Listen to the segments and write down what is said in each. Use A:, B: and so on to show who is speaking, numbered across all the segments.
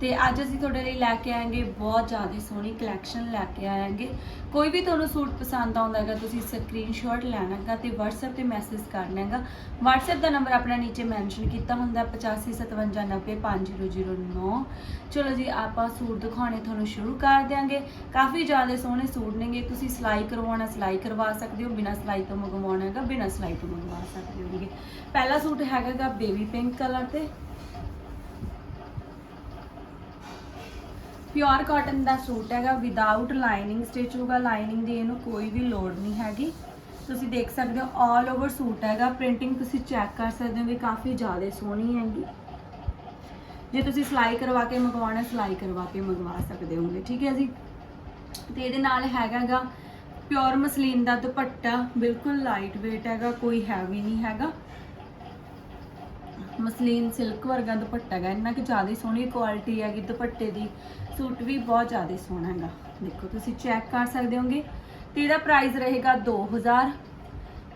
A: ਤੇ ਅੱਜ ਅਸੀਂ ਤੁਹਾਡੇ ਲਈ ਲੈ ਕੇ ਆਏਗੇ ਬਹੁਤ ਜ਼ਿਆਦਾ ਸੋਹਣੀ ਕਲੈਕਸ਼ਨ ਲੈ ਕੇ ਆਏਗੇ। ਕੋਈ ਵੀ ਤੁਹਾਨੂੰ ਸੂਟ ਪਸੰਦ ਆਉਂਦਾ ਹੈਗਾ, ਤੁਸੀਂ ਸਕਰੀਨਸ਼ਾਟ ਲੈਣਾ ਹੈਗਾ ਤੇ WhatsApp ਤੇ ਮੈਸੇਜ ਕਰਨਾ ਹੈਗਾ। WhatsApp ਦਾ ਨੰਬਰ ਆਪਣਾ ਨੀਚੇ ਮੈਂਸ਼ਨ ਕੀਤਾ ਹੁੰਦਾ 8557905009 ਚਲੋ ਜੀ, ਆਪਾਂ ਸੂਟ ਦਿਖਾਉਣੇ ਤੁਹਾਨੂੰ ਸ਼ੁਰੂ ਕਰ ਦਿਆਂਗੇ। ਕਾਫੀ ਜ਼ਿਆਦਾ ਸੋਹਣੇ ਸੂਟ ਨੇਗੇ। ਤੁਸੀਂ ਸਿਲਾਈ ਕਰਵਾਉਣਾ, ਸਿਲਾਈ ਕਰਵਾ ਸਕਦੇ ਹੋ, ਬਿਨਾਂ ਸਿਲਾਈ ਤੋਂ ਮੰਗਵਾਉਣਾ ਹੈਗਾ, ਬਿਨਾਂ ਸਿਲਾਈ ਤੋਂ ਮੰਗਵਾ ਸਕਦੇ ਹੋਗੇ ਪਹਿਲਾ ਸੂਟ ਹੈਗਾਗਾ ਬੇਬੀ ਪਿੰਕ ਕਲਰ ਤੇ। ਪਿਓਰ ਕਾਟਨ ਦਾ ਸੂਟ ਹੈਗਾ ਵਿਦਆਊਟ ਲਾਈਨਿੰਗ ਸਟਿਚ ਹੋਗਾ ਲਾਈਨਿੰਗ ਦੀ ਇਹਨੂੰ ਕੋਈ ਵੀ ਲੋੜ ਨਹੀਂ ਹੈਗੀ। ਤੁਸੀਂ ਦੇਖ ਸਕਦੇ ਹੋ ਆਲ ਓਵਰ ਸੂਟ ਹੈਗਾ ਪ੍ਰਿੰਟਿੰਗ ਤੁਸੀਂ ਚੈੱਕ ਕਰ ਸਕਦੇ ਹੋ ਵੀ ਕਾਫੀ ਜ਼ਿਆਦਾ ਸੋਹਣੀ ਹੈਗੀ। ਜੇ ਤੁਸੀਂ ਸਿਲਾਈ ਕਰਵਾ ਕੇ ਮੰਗਵਾਉਣਾ, ਸਿਲਾਈ ਕਰਵਾ ਕੇ ਮੰਗਵਾ ਸਕਦੇ ਹੋਗੇ, ਠੀਕ ਹੈ ਜੀ? ਤੇ ਇਹਦੇ ਨਾਲ ਹੈਗਾਗਾ ਪਿਓਰ ਮਸਲੀਨ ਦਾ ਦੁਪੱਟਾ, ਬਿਲਕੁਲ ਲਾਈਟ weight ਹੈਗਾ, ਕੋਈ ਹੈਵੀ ਨਹੀਂ ਹੈਗਾ। ਮਸਲੀਨ ਸਿਲਕ ਵਰਗਾ ਦੁਪੱਟਾ ਹੈਗਾ, ਇੰਨਾ ਕਿ ਜ਼ਿਆਦਾ ਸੋਹਣੀ ਕੁਆਲਿਟੀ ਹੈਗੀ ਦੁਪੱਟੇ ਦੀ। ਸੂਟ ਵੀ ਬਹੁਤ ਜ਼ਿਆਦਾ ਸੋਹਣਾ ਹੈਗਾ। ਦੇਖੋ, ਤੁਸੀਂ ਚੈੱਕ ਕਰ ਸਕਦੇ ਹੋਗੇ। ਤੇ ਇਹਦਾ ਪ੍ਰਾਈਸ ਰਹੇਗਾ 2000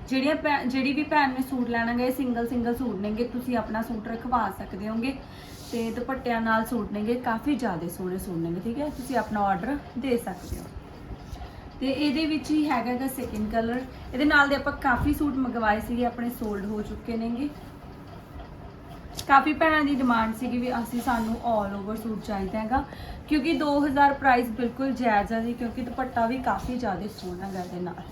A: ਜਿਹੜੀਆਂ ਭੈ- ਜਿਹੜੀ ਵੀ ਭੈਣ ਨੇ ਸੂਟ ਲੈਣਾ ਇਹ ਸਿੰਗਲ ਸਿੰਗਲ ਸੂਟ ਨੇਗੇ। ਤੁਸੀਂ ਆਪਣਾ ਸੂਟ ਰਖਵਾ ਸਕਦੇ ਹੋਗੇ। ਤੇ ਦੁਪੱਟਿਆਂ ਨਾਲ ਸੂਟ ਨੇਗੇ। ਕਾਫੀ ਜ਼ਿਆਦਾ ਸੋਹਣੇ ਸੂਟ ਨੇਗੇ, ਠੀਕ ਹੈ? ਤੁਸੀਂ ਆਪਣਾ ਆਰਡਰ ਦੇ ਸਕਦੇ ਹੋ। ਤੇ ਇਹਦੇ ਵਿੱਚ ਹੀ ਹੈਗਾ ਗਾ ਸੈਕਿੰਡ ਕਲਰ ਇਹਦੇ ਨਾਲ ਦੇ ਆਪਾਂ ਕਾਫੀ ਸੂਟ ਮੰਗਵਾਏ ਸੀਗੇ, ਆਪਣੇ ਸੋਲਡ ਹੋ ਚੁੱਕੇ ਨੇਗੇ। ਕਾਫੀ ਭੈਣਾਂ ਦੀ ਡਿਮਾਂਡ ਸੀਗੀ ਵੀ ਅਸੀਂ ਸਾਨੂੰ ਆਲ ਓਵਰ ਸੂਟ ਚਾਹੀਦਾ ਹੈਗਾ। ਕਿਉਂਕਿ 2000 ਪ੍ਰਾਈਸ ਬਿਲਕੁਲ ਜਾਇਜ਼ ਹੈ ਜੀ, ਕਿਉਂਕਿ ਦੁਪੱਟਾ ਵੀ ਕਾਫੀ ਜ਼ਿਆਦਾ ਸੋਹਣਾ ਹੈਗਾ ਇਹਦੇ ਨਾਲ।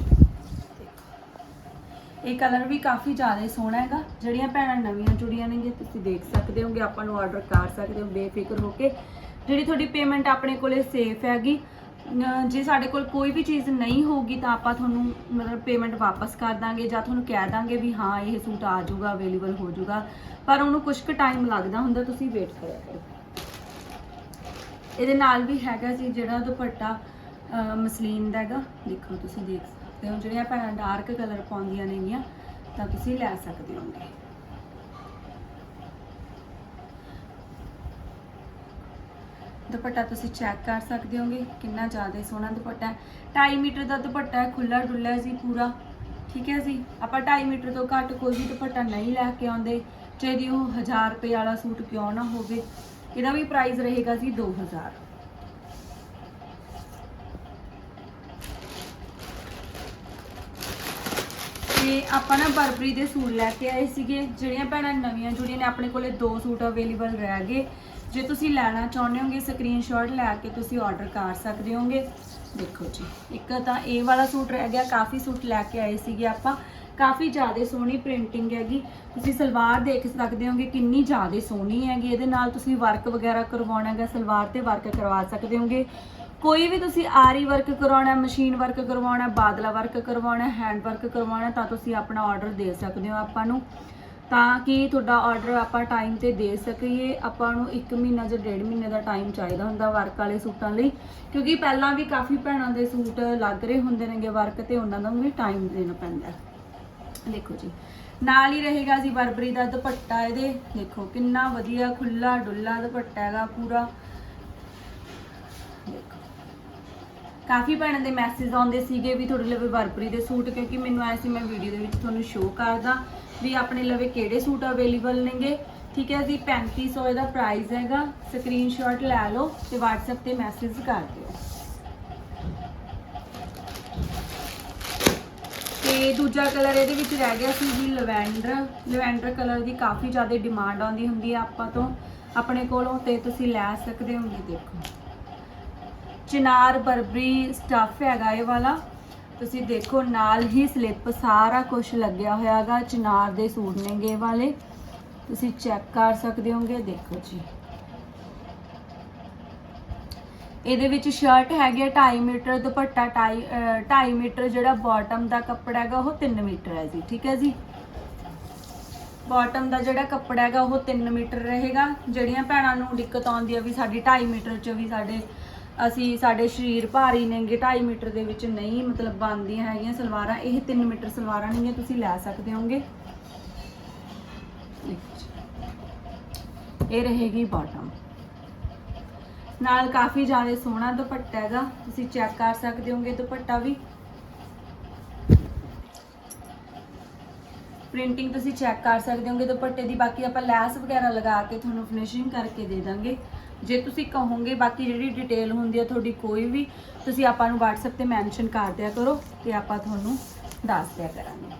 A: ਇਹ ਕਲਰ ਵੀ ਕਾਫੀ ਜ਼ਿਆਦਾ ਸੋਹਣਾ ਹੈਗਾ। ਜਿਹੜੀਆਂ ਭੈਣਾਂ ਨਵੀਆਂ ਜੁੜੀਆਂ ਨੇਗੇ ਤੁਸੀਂ ਦੇਖ ਸਕਦੇ ਹੋਗੇ, ਆਪਾਂ ਨੂੰ ਆਰਡਰ ਕਰ ਸਕਦੇ ਹੋ, ਬੇਫਿਕਰ ਹੋ ਕੇ। ਜਿਹੜੀ ਤੁਹਾਡੀ ਪੇਮੈਂਟ ਆਪਣੇ ਕੋਲੇ ਸੇਫ ਹੈਗੀ ਜੇ ਸਾਡੇ ਕੋਲ ਕੋਈ ਵੀ ਚੀਜ਼ ਨਹੀਂ ਹੋਊਗੀ ਤਾਂ ਆਪਾਂ ਤੁਹਾਨੂੰ ਮਤਲਬ ਪੇਮੈਂਟ ਵਾਪਸ ਕਰ ਦਾਂਗੇ ਜਾਂ ਤੁਹਾਨੂੰ ਕਹਿ ਦਾਂਗੇ ਵੀ ਹਾਂ, ਇਹ ਸੂਟ ਆ ਜਾਊਗਾ ਅਵੇਲੇਬਲ ਹੋ ਜਾਊਗਾ। ਪਰ ਉਹਨੂੰ ਕੁਝ ਕੁ ਟਾਈਮ ਲੱਗਦਾ ਹੁੰਦਾ, ਤੁਸੀਂ ਵੇਟ ਕਰਿਆ ਕਰੋ। ਇਹਦੇ ਨਾਲ ਵੀ ਹੈਗਾ ਜੀ ਜਿਹੜਾ ਦੁਪੱਟਾ ਮਸਲੀਨ ਦਾ ਹੈਗਾ, ਦੇਖੋ ਤੁਸੀਂ ਦੇਖ ਸਕਦੇ ਹੋ, ਜਿਹੜੀਆਂ ਭੈਣਾਂ ਡਾਰਕ ਕਲਰ ਪਾਉਂਦੀਆਂ ਨੇਗੀਆਂ, ਤਾਂ ਤੁਸੀਂ ਲੈ ਸਕਦੇ ਹੋਗੇ। ਦੁਪੱਟਾ ਤੁਸੀਂ ਚੈੱਕ ਕਰ ਸਕਦੇ ਹੋਗੇ, ਕਿੰਨਾ ਜ਼ਿਆਦਾ ਸੋਹਣਾ ਦੁਪੱਟਾ ਹੈ। 2.5 ਮੀਟਰ ਦਾ ਦੁਪੱਟਾ ਹੈ ਖੁੱਲਾ ਡੁੱਲਾ ਜੀ ਪੂਰਾ, ਠੀਕ ਹੈ ਜੀ। ਆਪਾਂ 2.5 ਮੀਟਰ ਤੋਂ ਘੱਟ ਕੋਈ ਵੀ ਦੁਪੱਟਾ ਨਹੀਂ ਲੈ ਕੇ ਆਉਂਦੇ, ਚਾਹੇ ਉਹ 1000 ਰੁਪਏ ਵਾਲਾ ਸੂਟ ਕਿਉਂ ਨਾ ਹੋਵੇ, ਇਹਦਾ ਵੀ ਪ੍ਰਾਈਸ ਰਹੇਗਾ ਜੀ 2000 ਤੇ ਆਪਾਂ ਨਾ ਬਰਬਰੀ ਦੇ ਸੂਟ ਲੈ ਕੇ ਆਏ ਸੀਗੇ। ਜਿਹੜੀਆਂ ਭੈਣਾਂ ਨਵੀਆਂ ਜੁੜੀਆਂ ਨੇ, ਆਪਣੇ ਕੋਲੇ ਦੋ ਸੂਟ ਅਵੇਲੇਬਲ ਰਹਿ ਗਏ। ਜੇ ਤੁਸੀਂ ਲੈਣਾ ਚਾਹੁੰਦੇ ਹੋਗੇ ਸਕਰੀਨਸ਼ਾਟ ਲੈ ਕੇ ਤੁਸੀਂ ਆਰਡਰ ਕਰ ਸਕਦੇ ਹੋਗੇ। ਦੇਖੋ ਜੀ, ਇੱਕ ਤਾਂ ਇਹ ਵਾਲਾ ਸੂਟ ਰਹਿ ਗਿਆ, ਕਾਫੀ ਸੂਟ ਲੈ ਕੇ ਆਏ ਸੀਗੇ ਆਪਾਂ। ਕਾਫੀ ਜ਼ਿਆਦਾ ਸੋਹਣੀ ਪ੍ਰਿੰਟਿੰਗ ਹੈਗੀ। ਤੁਸੀਂ ਸਲਵਾਰ ਦੇਖ ਸਕਦੇ ਹੋਗੇ, ਕਿੰਨੀ ਜ਼ਿਆਦਾ ਸੋਹਣੀ ਹੈਗੀ। ਇਹਦੇ ਨਾਲ ਤੁਸੀਂ ਵਰਕ ਵਗੈਰਾ ਕਰਵਾਉਣਾ ਹੈਗਾ, ਸਲਵਾਰ ਤੇ ਵਰਕ ਕਰਵਾ ਸਕਦੇ ਹੋਗੇ। ਕੋਈ ਵੀ ਤੁਸੀਂ ਆਰੀ ਵਰਕ ਕਰਵਾਉਣਾ ਮਸ਼ੀਨ ਵਰਕ ਕਰਵਾਉਣਾ, ਬਾਦਲਾ ਵਰਕ ਕਰਵਾਉਣਾ ਹੈਂਡ ਵਰਕ ਕਰਵਾਉਣਾ, ਤਾਂ ਤੁਸੀਂ ਆਪਣਾ ਆਰਡਰ ਦੇ ਸਕਦੇ ਹੋ ਆਪਾਂ ਨੂੰ। ਤਾਂ ਕਿ ਤੁਹਾਡਾ ਆਰਡਰ ਆਪਾਂ ਟਾਈਮ ਤੇ ਦੇ ਸਕੀਏ। ਆਪਾਂ ਨੂੰ 1 ਮਹੀਨਾ ਜਾਂ ਡੇਢ ਮਹੀਨੇ ਦਾ ਟਾਈਮ ਚਾਹੀਦਾ ਹੁੰਦਾ ਵਰਕ ਵਾਲੇ ਸੂਟਾਂ ਲਈ। ਕਿਉਂਕਿ ਪਹਿਲਾਂ ਵੀ ਕਾਫੀ ਭੈਣਾਂ ਦੇ ਸੂਟ ਲੱਗ ਰਹੇ ਹੁੰਦੇ ਨੇਗੇ ਵਰਕ ਤੇ, ਉਹਨਾਂ ਨੂੰ ਵੀ ਟਾਈਮ ਦੇਣਾ ਪੈਂਦਾ। ਦੇਖੋ ਜੀ, ਨਾਲ ਹੀ ਰਹੇਗਾ ਜੀ ਬਰਬਰੀ ਦਾ ਦੁਪੱਟਾ ਇਹਦੇ। ਦੇਖੋ ਕਿੰਨਾ ਵਧੀਆ ਖੁੱਲਾ ਡੁੱਲਾ ਦੁਪੱਟਾ ਹੈਗਾ ਪੂਰਾ ਦੇਖੋ ਕਾਫੀ ਭੈਣਾਂ ਦੇ ਮੈਸੇਜ ਆਉਂਦੇ ਸੀਗੇ ਵੀ ਤੁਹਾਡੇ ਲਵੇ ਵਰਪਰੀ ਦੇ ਸੂਟ, ਕਿਉਂਕਿ ਮੈਨੂੰ ਆਇਆ ਸੀ ਮੈਂ ਵੀਡੀਓ ਦੇ ਵਿੱਚ ਤੁਹਾਨੂੰ ਸ਼ੋਅ ਕਰਦਾ ਵੀ ਆਪਣੇ ਲਵੇ ਕਿਹੜੇ ਸੂਟ ਅਵੇਲੇਬਲ ਨੇਗੇ। ਠੀਕ ਹੈ ਜੀ 3500 ਇਹਦਾ ਪ੍ਰਾਈਸ ਹੈਗਾ। ਸਕਰੀਨਸ਼ਾਟ ਲੈ ਲਓ ਤੇ WhatsApp ਤੇ ਮੈਸੇਜ ਕਰ ਦਿਓ। ਤੇ ਦੂਜਾ ਕਲਰ ਇਹਦੇ ਵਿੱਚ ਰਹਿ ਗਿਆ ਸੀ ਜੀ ਲਵੈਂਡਰ। ਲਵੈਂਡਰ ਕਲਰ ਦੀ ਕਾਫੀ ਜ਼ਿਆਦਾ ਡਿਮਾਂਡ ਆਉਂਦੀ ਹੁੰਦੀ ਹੈ ਆਪਾਂ ਤੋਂ। ਆਪਣੇ ਕੋਲੋਂ ਤੇ ਤੁਸੀਂ ਲੈ ਸਕਦੇ ਹੋਗੇ ਦੇਖੋ। ਚਿਨਾਰ ਬਰਬਰੀ ਸਟੱਫ ਹੈਗਾ ਇਹ ਵਾਲਾ। ਤੁਸੀਂ ਦੇਖੋ, ਨਾਲ ਹੀ ਸਲਿੱਪ ਸਾਰਾ ਕੁਝ ਲੱਗਿਆ ਹੋਇਆ ਹੈਗਾ ਚਿਨਾਰ ਦੇ ਸੂਟ ਨੇਗੇ ਇਹ ਵਾਲੇ। ਤੁਸੀਂ ਚੈੱਕ ਕਰ ਸਕਦੇ ਹੋਗੇ, ਦੇਖੋ ਜੀ। ਇਹਦੇ ਵਿੱਚ ਸ਼ਰਟ ਹੈਗੀ ਹੈ 2.5 ਮੀਟਰ ਦੁਪੱਟਾ 2.5 ਮੀਟਰ ਜਿਹੜਾ ਬਾਟਮ ਦਾ ਕੱਪੜਾ ਹੈਗਾ, ਉਹ 3 ਮੀਟਰ ਹੈ ਜੀ, ਠੀਕ ਹੈ ਜੀ? ਬਾਟਮ ਦਾ ਜਿਹੜਾ ਕੱਪੜਾ ਹੈਗਾ, ਉਹ 3 ਮੀਟਰ ਰਹੇਗਾ। ਜਿਹੜੀਆਂ ਭੈਣਾਂ ਨੂੰ ਦਿੱਕਤ ਆਉਂਦੀ ਹੈ ਵੀ ਸਾਡੀ 2.5 ਮੀਟਰ ਚ ਵੀ ਸਾਡੇ ਅਸੀਂ ਸਾਡੇ ਸਰੀਰ ਭਾਰੀ ਨੇਗੇ 2.5 ਮੀਟਰ ਦੇ ਵਿੱਚ ਨਹੀਂ, ਮਤਲਬ ਬਣਦੀਆਂ ਹੈਗੀਆਂ ਸਲਵਾਰਾਂ, ਇਹ 3 ਮੀਟਰ ਸਲਵਾਰਾਂ ਨਹੀਂ ਤੁਸੀਂ ਲੈ ਸਕਦੇ ਹੋਗੇ ਇਹ ਰਹੇਗੀ ਬਾਟਮ ਨਾਲ ਕਾਫੀ ਜ਼ਿਆਦਾ ਸੋਹਣਾ ਦੁਪੱਟਾ ਹੈਗਾ, ਤੁਸੀਂ ਚੈੱਕ ਕਰ ਸਕਦੇ ਹੋਗੇ ਦੁਪੱਟਾ ਵੀ। ਪ੍ਰਿੰਟਿੰਗ ਤੁਸੀਂ ਚੈੱਕ ਕਰ ਸਕਦੇ ਹੋਗੇ, ਦੁਪੱਟੇ ਦੀ ਬਾਕੀ ਆਪਾਂ ਲੈਸ ਵਗੈਰਾ ਲਗਾ ਕੇ ਤੁਹਾਨੂੰ ਫਿਨਿਸ਼ਿੰਗ ਕਰਕੇ ਦੇ ਦਾਂਗੇ। ਜੇ ਤੁਸੀਂ ਕਹੋਗੇ ਬਾਕੀ ਜਿਹੜੀ ਡਿਟੇਲ ਹੁੰਦੀ ਹੈ ਤੁਹਾਡੀ ਕੋਈ ਵੀ, ਤੁਸੀਂ ਆਪਾਂ ਨੂੰ WhatsApp ਤੇ ਮੈਂਸ਼ਨ ਕਰ ਦਿਆ ਕਰੋ ਤੇ ਆਪਾਂ ਤੁਹਾਨੂੰ ਦੱਸ ਦਿਆ ਕਰਾਂਗੇ।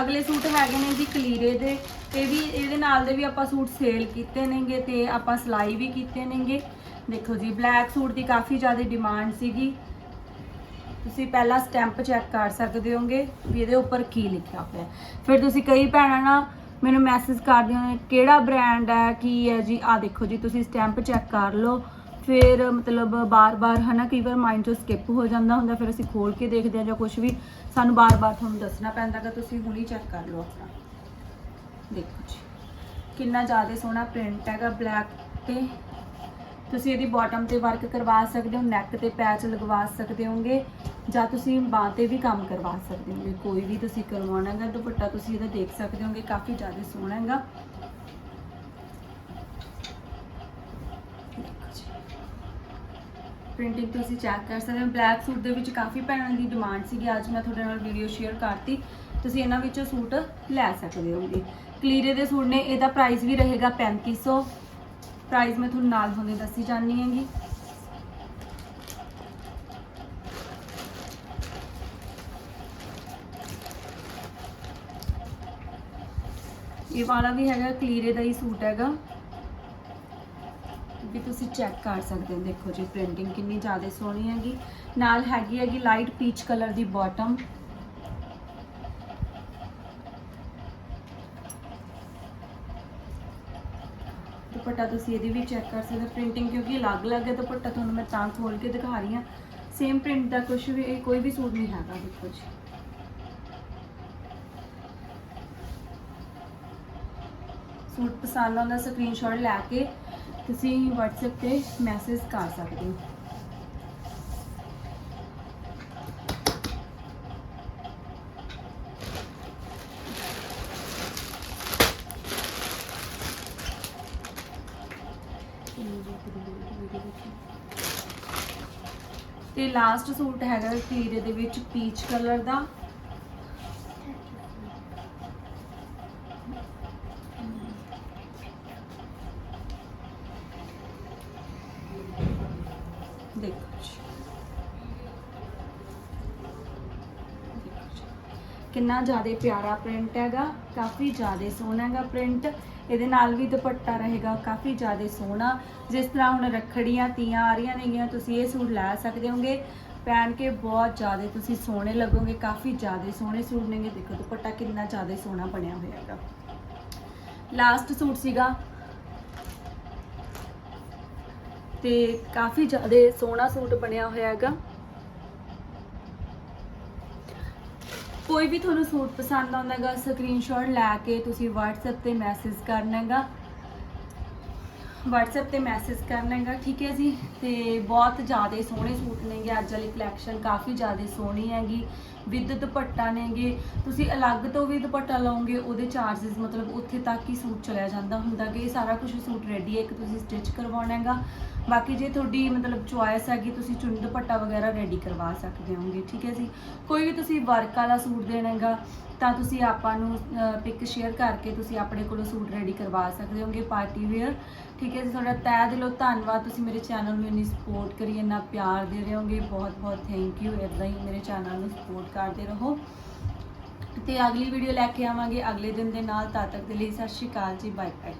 A: ਅਗਲੇ ਸੂਟ ਹੈਗੇ ਨੇ ਜੀ ਕਲੀਰੇ ਦੇ। ਇਹ ਵੀ, ਇਹਦੇ ਨਾਲ ਦੇ ਵੀ ਆਪਾਂ ਸੂਟ ਸੇਲ ਕੀਤੇ ਨੇਗੇ ਤੇ ਆਪਾਂ ਸਿਲਾਈ ਵੀ ਕੀਤੇ ਨੇਗੇ। ਦੇਖੋ ਜੀ ਬਲੈਕ ਸੂਟ ਦੀ ਕਾਫੀ ਜ਼ਿਆਦਾ ਡਿਮਾਂਡ ਸੀਗੀ। ਤੁਸੀਂ ਪਹਿਲਾਂ ਸਟੈਂਪ ਚੈੱਕ ਕਰ ਸਕਦੇ ਹੋਗੇ ਵੀ ਇਹਦੇ ਉੱਪਰ ਕੀ ਲਿਖਿਆ ਹੋਇਆ ਫਿਰ ਤੁਸੀਂ ਕਈ ਭੈਣਾਂ ਨਾ ਮੈਨੂੰ ਮੈਸੇਜ ਕਰਦੀਆਂ ਹੋ ਕਿਹੜਾ ਬ੍ਰਾਂਡ ਹੈ, ਕੀ ਹੈ ਜੀ? ਆ ਦੇਖੋ ਜੀ, ਤੁਸੀਂ ਸਟੈਂਪ ਚੈੱਕ ਕਰ ਲਓ। ਫਿਰ ਮਤਲਬ ਬਾਰ-ਬਾਰ ਹਨਾ, ਕਈ ਵਾਰ ਮਾਈਂਡ 'ਚੋਂ ਸਕਿਪ ਹੋ ਜਾਂਦਾ ਹੁੰਦਾ, ਫਿਰ ਅਸੀਂ ਖੋਲ ਕੇ ਦੇਖਦੇ ਹਾਂ ਜਾਂ ਕੁਝ ਵੀ। ਸਾਨੂੰ ਬਾਰ-ਬਾਰ ਤੁਹਾਨੂੰ ਦੱਸਣਾ ਪੈਂਦਾ ਕਿ ਤੁਸੀਂ ਹੁਣੀ ਚੈੱਕ ਕਰ ਲਓ ਆਪਣਾ। ਦੇਖੋ ਜੀ, ਕਿੰਨਾ ਜ਼ਿਆਦਾ ਸੋਹਣਾ ਪ੍ਰਿੰਟ ਹੈਗਾ ਬਲੈਕ ਤੇ। ਤੁਸੀਂ ਇਹਦੀ ਬਾਟਮ ਤੇ ਵਰਕ ਕਰਵਾ ਸਕਦੇ ਹੋ ਨੈਕ ਤੇ ਪੈਚ ਲਗਵਾ ਸਕਦੇ ਹੋਗੇ, ਜਾਂ ਤੁਸੀਂ ਬਾਹ ਤੇ ਵੀ ਕੰਮ ਕਰਵਾ ਸਕਦੇ ਹੋਗੇ। ਕੋਈ ਵੀ ਤੁਸੀਂ ਕਰਵਾਉਣਾ ਹੈਗਾ, ਦੁਪੱਟਾ ਤੁਸੀਂ ਇਹਦਾ ਦੇਖ ਸਕਦੇ ਹੋਗੇ, ਕਾਫੀ ਜ਼ਿਆਦਾ ਸੋਹਣਾ ਹੈਗਾ। ਪ੍ਰਿੰਟਿੰਗ ਤੁਸੀਂ ਚੈੱਕ ਕਰ ਸਕਦੇ ਹੋ। ਬਲੈਕ ਸੂਟ ਦੇ ਵਿੱਚ ਕਾਫੀ ਭੈਣਾਂ ਦੀ ਡਿਮਾਂਡ ਸੀਗੀ। ਅੱਜ ਮੈਂ ਤੁਹਾਡੇ ਨਾਲ ਵੀਡੀਓ ਸ਼ੇਅਰ ਕਰਤੀ। ਤੁਸੀਂ ਇਹਨਾਂ ਵਿੱਚੋਂ ਸੂਟ ਲੈ ਸਕਦੇ ਹੋਗੇ। ਕਲੀਰੇ ਦੇ ਸੂਟ ਨੇ, ਇਹਦਾ ਪ੍ਰਾਈਸ ਵੀ ਰਹੇਗਾ 3500 ਪ੍ਰਾਈਸ ਮੈਂ ਤੁਹਾਨੂੰ ਨਾਲ ਹੁੰਦੇ ਦੱਸੀ ਜਾਣੀ ਹੈਗੀ। ਇਹ ਵਾਲਾ ਵੀ ਹੈਗਾ, ਕਲੀਰੇ ਦਾ ਹੀ ਸੂਟ ਹੈਗਾ। ਵੀ ਤੁਸੀਂ ਚੈੱਕ ਕਰ ਸਕਦੇ ਹੋ, ਦੇਖੋ ਜੀ ਪ੍ਰਿੰਟਿੰਗ ਕਿੰਨੀ ਜ਼ਿਆਦਾ ਸੋਹਣੀ ਹੈਗੀ। ਨਾਲ ਹੈਗੀ ਹੈਗੀ ਲਾਈਟ ਪੀਚ ਕਲਰ ਦੀ ਬਾਟਮ ਦੁਪੱਟਾ ਤੁਸੀਂ ਇਹਦੀ ਵੀ ਚੈੱਕ ਕਰ ਸਕਦੇ ਹੋ। ਪ੍ਰਿੰਟਿੰਗ ਕਿਉਂਕਿ ਅਲੱਗ-ਅਲੱਗ ਹੈ, ਦੁਪੱਟਾ ਤੁਹਾਨੂੰ ਮੈਂ ਤਾਂ ਖੋਲ ਕੇ ਦਿਖਾ ਰਹੀ ਹਾਂ। ਸੇਮ ਪ੍ਰਿੰਟ ਦਾ ਕੁਝ ਵੀ, ਇਹ ਕੋਈ ਵੀ ਸੂਟ ਨਹੀਂ ਹੈਗਾ ਦੇਖੋ ਜੀ। ਸੂਟ ਪਸੰਦ ਆਉਂਦਾ ਸਕਰੀਨਸ਼ਾਟ ਲੈ ਕੇ ਤੁਸੀਂ WhatsApp ਤੇ ਮੈਸੇਜ ਕਰ ਸਕਦੇ ਹੋ। ਤੇ ਲਾਸਟ ਸੂਟ ਹੈਗਾ ਤੀਰੇ ਦੇ ਵਿੱਚ ਪੀਚ ਕਲਰ ਦਾ। ਕਿੰਨਾ ਜ਼ਿਆਦਾ ਪਿਆਰਾ ਪ੍ਰਿੰਟ ਹੈਗਾ, ਕਾਫੀ ਜ਼ਿਆਦਾ ਸੋਹਣਾ ਹੈਗਾ ਪ੍ਰਿੰਟ ਇਹਦੇ ਨਾਲ ਵੀ ਦੁਪੱਟਾ ਰਹੇਗਾ, ਕਾਫੀ ਜ਼ਿਆਦਾ ਸੋਹਣਾ। ਜਿਸ ਤਰ੍ਹਾਂ ਹੁਣ ਰੱਖੜੀਆਂ ਤੀਆਂ ਆ ਰਹੀਆਂ ਨੇਗੀਆਂ, ਤੁਸੀਂ ਇਹ ਸੂਟ ਲੈ ਸਕਦੇ ਹੋਗੇ। ਪਹਿਨ ਕੇ ਬਹੁਤ ਜ਼ਿਆਦਾ ਤੁਸੀਂ ਸੋਹਣੇ ਲੱਗੋਗੇ, ਕਾਫੀ ਜ਼ਿਆਦਾ ਸੋਹਣੇ ਸੂਟ ਨੇਗੇ। ਦੇਖੋ, ਦੁਪੱਟਾ ਕਿੰਨਾ ਜ਼ਿਆਦਾ ਸੋਹਣਾ ਬਣਿਆ ਹੋਇਆ ਹੈਗਾ। ਲਾਸਟ ਸੂਟ ਸੀਗਾ। ਤੇ ਕਾਫੀ ਜ਼ਿਆਦਾ ਸੋਹਣਾ ਸੂਟ ਬਣਿਆ ਹੋਇਆ ਹੈਗਾ। ਕੋਈ ਵੀ ਤੁਹਾਨੂੰ ਸੂਟ ਪਸੰਦ ਆਉਂਦਾ ਹੈਗਾ ਸਕਰੀਨਸ਼ਾਟ ਲੈ ਕੇ ਤੁਸੀਂ WhatsApp ਤੇ ਮੈਸੇਜ ਕਰਨਾ ਹੈਗਾ WhatsApp ਤੇ ਮੈਸੇਜ ਕਰਨਾ ਹੈਗਾ ਠੀਕ ਹੈ ਜੀ? ਤੇ ਬਹੁਤ ਜ਼ਿਆਦਾ ਸੋਹਣੇ ਸੂਟ ਨੇਗੇ, ਅੱਜ ਵਾਲੀ ਕਲੈਕਸ਼ਨ ਕਾਫੀ ਜ਼ਿਆਦਾ ਸੋਹਣੀ ਹੈਗੀ। ਵਿਦ ਦੁਪੱਟਾ ਨੇਗੇ, ਤੁਸੀਂ ਅਲੱਗ ਤੋਂ ਵੀ ਦੁਪੱਟਾ ਲਓਗੇ, ਉਹਦੇ ਚਾਰजेस ਮਤਲਬ ਉੱਥੇ ਤੱਕ ਹੀ ਸੂਟ ਚਲਿਆ ਜਾਂਦਾ ਹੁੰਦਾ ਕਿ ਇਹ ਸਾਰਾ ਕੁਝ ਸੂਟ ਰੈਡੀ ਹੈ, ਇੱਕ ਤੁਸੀਂ ਸਟਿਚ ਕਰਵਾਉਣਾ ਹੈਗਾ। ਬਾਕੀ ਜੇ ਤੁਹਾਡੀ ਮਤਲਬ ਚੁਆਇਸ ਹੈਗੀ, ਤੁਸੀਂ ਚੁੰਨੀ ਦੁਪੱਟਾ ਵਗੈਰਾ ਰੈਡੀ ਕਰਵਾ ਸਕਦੇ ਹੋਗੇ, ਠੀਕ ਹੈ ਜੀ। ਕੋਈ ਵੀ ਤੁਸੀਂ ਵਰਕ ਵਾਲਾ ਸੂਟ ਦੇਣਾ ਹੈਗਾ ਤਾਂ ਤੁਸੀਂ ਆਪਾਂ ਨੂੰ ਪਿਕ ਸ਼ੇਅਰ ਕਰਕੇ ਤੁਸੀਂ ਆਪਣੇ ਕੋਲੋਂ ਸੂਟ ਰੈਡੀ ਕਰਵਾ ਸਕਦੇ ਹੋਗੇ ਪਾਰਟੀ ਵੇਅਰ ਠੀਕ ਹੈ ਜੀ, ਤੁਹਾਡਾ ਤਹਿ ਦਿਲੋਂ ਧੰਨਵਾਦ। ਤੁਸੀਂ ਮੇਰੇ ਚੈਨਲ ਨੂੰ ਇੰਨੀ ਸਪੋਰਟ ਕਰੀ, ਇੰਨਾ ਪਿਆਰ ਦੇ ਰਹੇ ਹੋਗੇ। ਬਹੁਤ ਬਹੁਤ ਥੈਂਕ ਯੂ ਇਦਾਂ ਹੀ ਮੇਰੇ ਚੈਨਲ ਨੂੰ ਸਪੋਰਟ ਕਰਦੇ ਰਹੋ। ਤੇ ਅਗਲੀ ਵੀਡੀਓ ਲੈ ਕੇ ਆਵਾਂਗੇ ਅਗਲੇ ਦਿਨ ਦੇ ਨਾਲ। ਤਦ ਤੱਕ ਦੇ ਲਈ ਸਤਿ ਸ਼੍ਰੀ ਅਕਾਲ ਜੀ। Bye bye